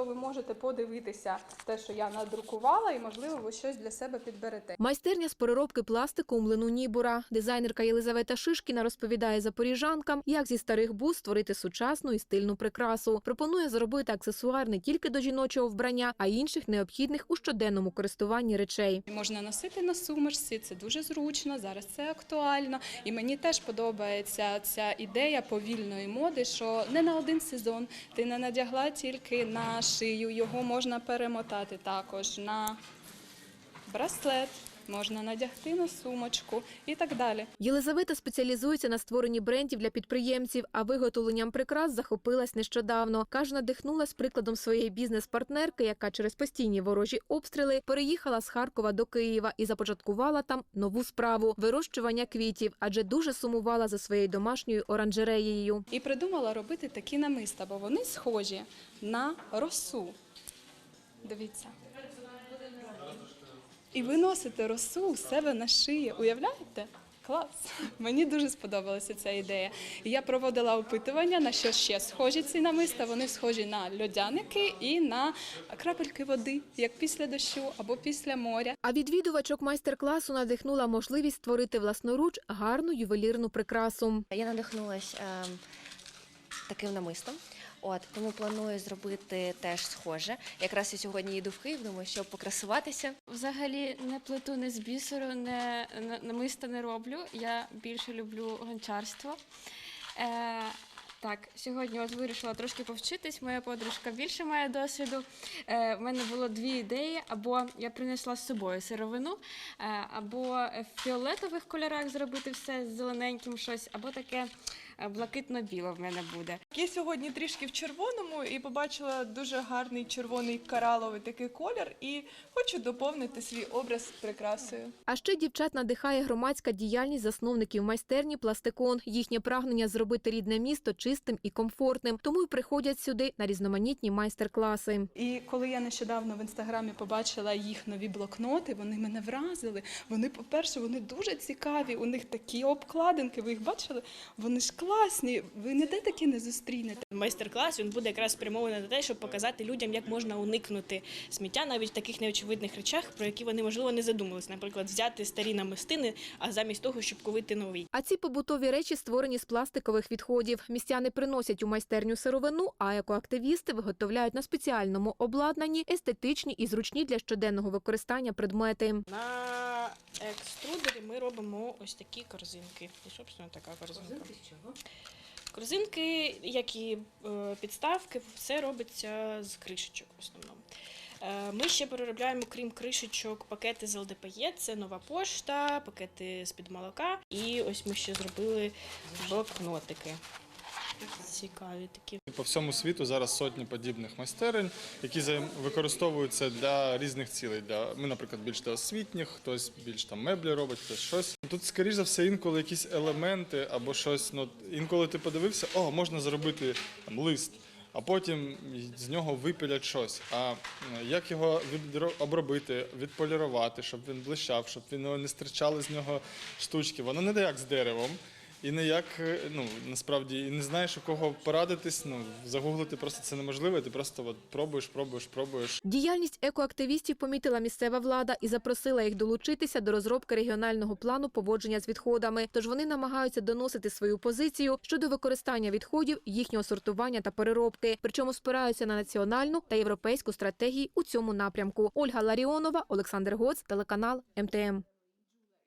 то ви можете подивитися те, що я надрукувала, і можливо ви щось для себе підберете. Майстерня з переробки пластику у млину Нібура. Дизайнерка Єлизавета Шишкіна розповідає запоріжанкам, як зі старих бус створити сучасну і стильну прикрасу. Пропонує зробити аксесуар не тільки до жіночого вбрання, а й інших необхідних у щоденному користуванні речей. Можна носити на сумочці, це дуже зручно. Зараз це актуально. І мені теж подобається ця ідея повільної моди, що не на один сезон ти не надягла тільки на шию, його можна перемотати також на браслет, можна надягти на сумочку і так далі. Єлизавета спеціалізується на створенні брендів для підприємців, а виготовленням прикрас захопилась нещодавно. Каже, надихнулась прикладом своєї бізнес-партнерки, яка через постійні ворожі обстріли переїхала з Харкова до Києва і започаткувала там нову справу вирощування квітів, адже дуже сумувала за своєю домашньою оранжереєю. І придумала робити такі намиста, бо вони схожі на росу. Дивіться. І ви носите росу у себе на шиї. Уявляєте? Клас! Мені дуже сподобалася ця ідея. Я проводила опитування, на що ще схожі ці намиста. Вони схожі на льодяники і на крапельки води, як після дощу або після моря. А відвідувачок майстер-класу надихнула можливість створити власноруч гарну ювелірну прикрасу. Я надихнулась е, таким намистом. От тому планую зробити теж схоже. Якраз я сьогодні їду в Київ, думаю, щоб покрасуватися. Взагалі не плету не з бісеру, не на- намиста не роблю. Я більше люблю гончарство. Е, так, сьогодні от вирішила трошки повчитись. Моя подружка більше має досвіду. Е, в мене було дві ідеї: або я принесла з собою сировину, е, або в фіолетових кольорах зробити все з зелененьким щось, або таке е, блакитно-біле в мене буде. Я сьогодні трішки в червоному і побачила дуже гарний червоний кораловий такий колір, і хочу доповнити свій образ прикрасою. А ще дівчат надихає громадська діяльність засновників майстерні Пластикон. Їхнє прагнення зробити рідне місто чистим і комфортним, тому й приходять сюди на різноманітні майстер-класи. І коли я нещодавно в інстаграмі побачила їх нові блокноти, вони мене вразили. Вони, по-перше, вони дуже цікаві. У них такі обкладинки. Ви їх бачили? Вони ж класні. Ви ніде такі не зустрінете. Майстер-клас він буде якраз спрямований на те, щоб показати людям, як можна уникнути сміття навіть в таких неочевидних речах, про які вони можливо не задумались. Наприклад, взяти старі намистини, а замість того, щоб купити нові. А ці побутові речі створені з пластикових відходів. Містяни приносять у майстерню сировину, а екоактивісти виготовляють на спеціальному обладнанні естетичні і зручні для щоденного використання предмети. На екструдері ми робимо ось такі корзинки. І, собственно, така корзинка. Корзинки з чого? Корзинки, як і е, підставки, все робиться з кришечок в основному. Е, Ми ще переробляємо, крім кришечок, пакети з ЛДПЄ, це нова пошта, пакети з-під молока. І ось ми ще зробили блокнотики. Цікаві такі. По всьому світу зараз сотні подібних майстерень, які використовуються для різних цілей. Для ми, наприклад, більш для освітніх, хтось більш там меблі робить, хтось щось. Тут, скоріш за все, інколи якісь елементи або щось. Ну інколи ти подивився, о, можна зробити там лист. А потім з нього випилять щось. А як його обробити, відполірувати, щоб він блищав, щоб він не стирчали з нього штучки. Воно не як з деревом. І не як, е, ну насправді і не знаєш у кого порадитись. Ну загуглити просто це неможливо. Ти просто от пробуєш, пробуєш, пробуєш. Діяльність екоактивістів помітила місцева влада і запросила їх долучитися до розробки регіонального плану поводження з відходами. Тож вони намагаються доносити свою позицію щодо використання відходів, їхнього сортування та переробки. Причому спираються на національну та європейську стратегії у цьому напрямку. Ольга Ларіонова, Олександр Гоц, телеканал МТМ.